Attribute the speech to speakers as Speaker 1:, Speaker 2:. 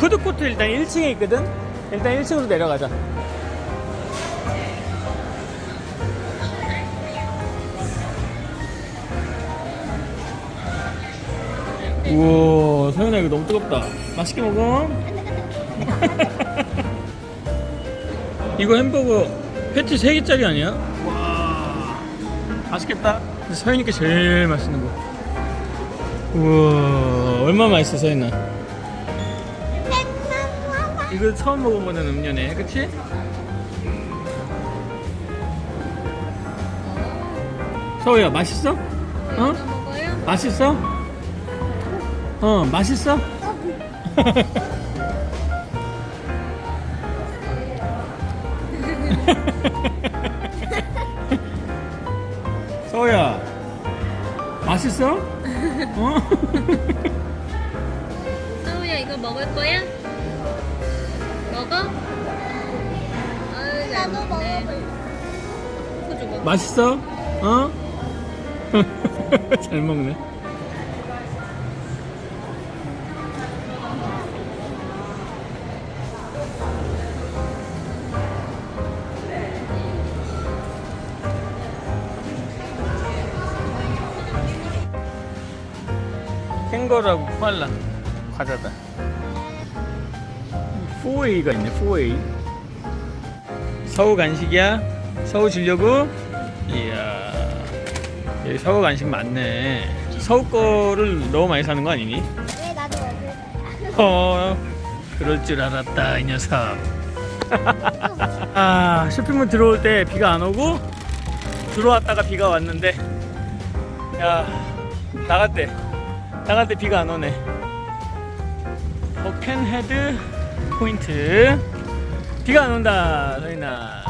Speaker 1: 푸드코트 일단 1층에 있거든? 일단 1층으로 내려가자. 우와, 서연아 이거 너무 뜨겁다. 맛있게 먹어. 이거 햄버거 패티 3개짜리 아니야? 와, 맛있겠다. 근데 서연이께 제일 맛있는 거. 우와, 얼마나 맛있어, 서연아. 이거 처음 먹어보는 음료네, 그치? 서우야, 맛있어? 어? 맛있어? 어, 맛있어? 서우야, 맛있어? 어?
Speaker 2: 서우야 이거 먹을 거야?
Speaker 3: 나도. 먹어볼래.
Speaker 1: 맛있어? 어? 잘 먹네. 캥거라고 코알라 과자다. 4A가 있네, 4A. 서우 간식이야? 서우 주려고? 이야 여기 서우 간식 많네 서우 거를 너무 많이 사는 거 아니니?
Speaker 3: 왜 나도 먹을 거야?
Speaker 1: 어 그럴 줄 알았다 이 녀석 아 쇼핑몰 들어올 때 비가 안 오고 들어왔다가 비가 왔는데 야 나갈 때 비가 안 오네 버켄헤드 포인트 비가 안 온다 서인아